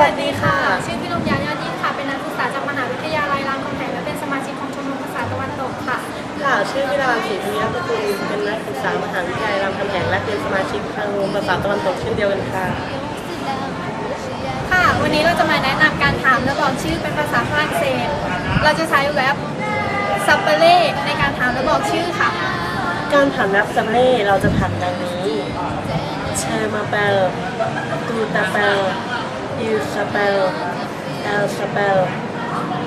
วัสดีค่ะ ชื่อพี่ลมยายอดยิ่งค่ะ เป็นนักศึกษาจากมหาวิทยาลัยรามคำแหงและเป็นสมาชิกของชมรมภาษาตะวันตกค่ะ ค่ะ ชื่อวิรานศรีพิยตระกูลเป็นนักศึกษามหาวิทยาลัยรามคำแหงและเป็นสมาชิกทางวงภาษาตะวันตกเช่นเดียวกันค่ะ ค่ะ วันนี้เราจะมาแนะนำการถามและบอกชื่อเป็นภาษาฝรั่งเศส เราจะใช้เว็บซัปเปเล่ในการถามและบอกชื่อค่ะ การผ่านนับซัมเล่เราจะผ่านดังนี้เชอร์มาเปลตูตาเปลอิลซา เปลเอลซาเปล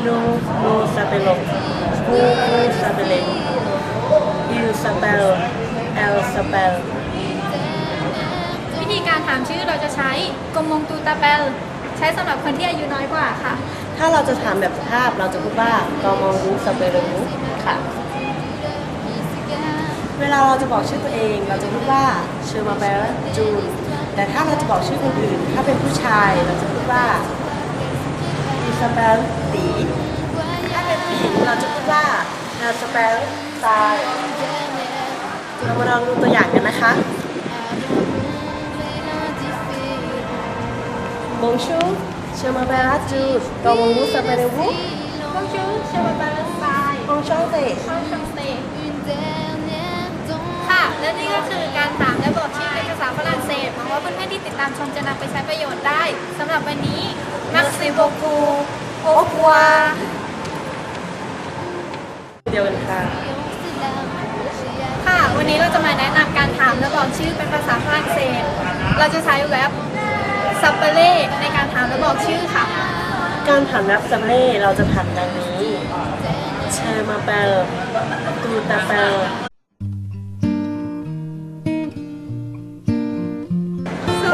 นูโนซาเปโลฮูฮูซาเปเลงอิลซาเปลเอลซาเปลวิธีการถามชื่อเราจะใช้กมมงตูตาเปลใช้สำหรับคนที่อายุน้อยกว่าค่ะ ถ้าเราจะถามแบบสุภาพเราจะพูดว่ากอมองรูซาเปโลค่ะ เวลาเราจะบอกชื่อตัวเอง เราจะพูดว่าเชอร์มาเบลจูนแต่ถ้าเราจะบอกชื่อคนอื่น ถ้าเป็นผู้ชายเราจะพูดว่าอิซาเบลตีถ้าเป็นผู้หญิงเราจะพูดว่าเอลซาเบลซายเรามาลองดูตัวอย่างกันนะคะ Bonjour, je m'appelle Jules. Comment vous appelez-vous? Bonjour je m'appelle Sai Enchanté. ช่ นี่ก็คือการถามและบอกชื่อเป็นภาษาฝรั่งเศสหวังว่าเพื่อนๆที่ติดตามชมจะนำไปใช้ประโยชน์ได้สำหรับวันนี้ Merci beaucoup au revoir เดียวกันค่ะค่ะ วันนี้เราจะมาแนะนำการถามและบอกชื่อเป็นภาษาฝรั่งเศส เราจะใช้เว็บซัปเปเล่ในการถามและบอกชื่อค่ะ การผ่านนับซัมเล่เราจะผ่านดังนี้เชอร์มาเปลตูตาเปล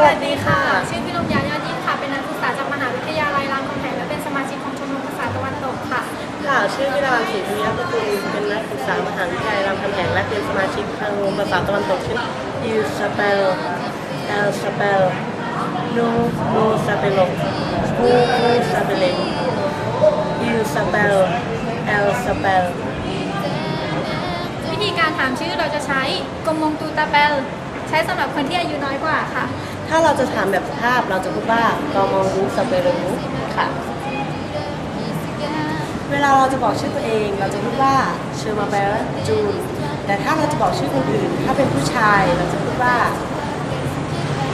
วัสดีค่ะ ชื่อพี่ลมยายอดยิ่งค่ะ เป็นนักศึกษาจากมหาวิทยาลัยรามคำแหงและเป็นสมาชิกของชมรมภาษาตะวันตกค่ะ ค่ะ ชื่อวิรานศรีพิยตระกูลเป็นนักศึกษามหาวิทยาลัยรามคำแหงและเป็นสมาชิกทางวงภาษาตะวันตกเช่นอิลซาเปลเอลซาเปลนูโนซาเปโลฮูฮูซาเปเลงอิลซาเปลเอลซาเปลวิธีการถามชื่อเราจะใช้กมมงตูตาเปลใช้สำหรับคนที่อายุน้อยกว่าค่ะ ถ้าเราจะถามแบบสุภาพเราจะพูดว่ากอมองรูซาเปโลค่ะ เวลาเราจะบอกชื่อตัวเองเราจะพูดว่าเชอร์มาเบลจูนแต่ถ้าเราจะบอกชื่อคนอื่น ถ้าเป็นผู้ชายเราจะพูดว่า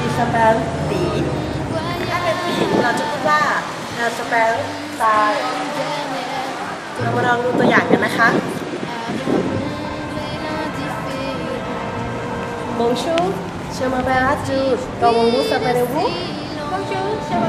อิซาเบลตีถ้าเป็นผู้หญิงเราจะพูดว่าเอลซาเบลซายเรามาลองดูตัวอย่างกันนะคะ Bonjour, je m'appelle Jules. Comment vous appelez-vous? Bonjour je m'appelle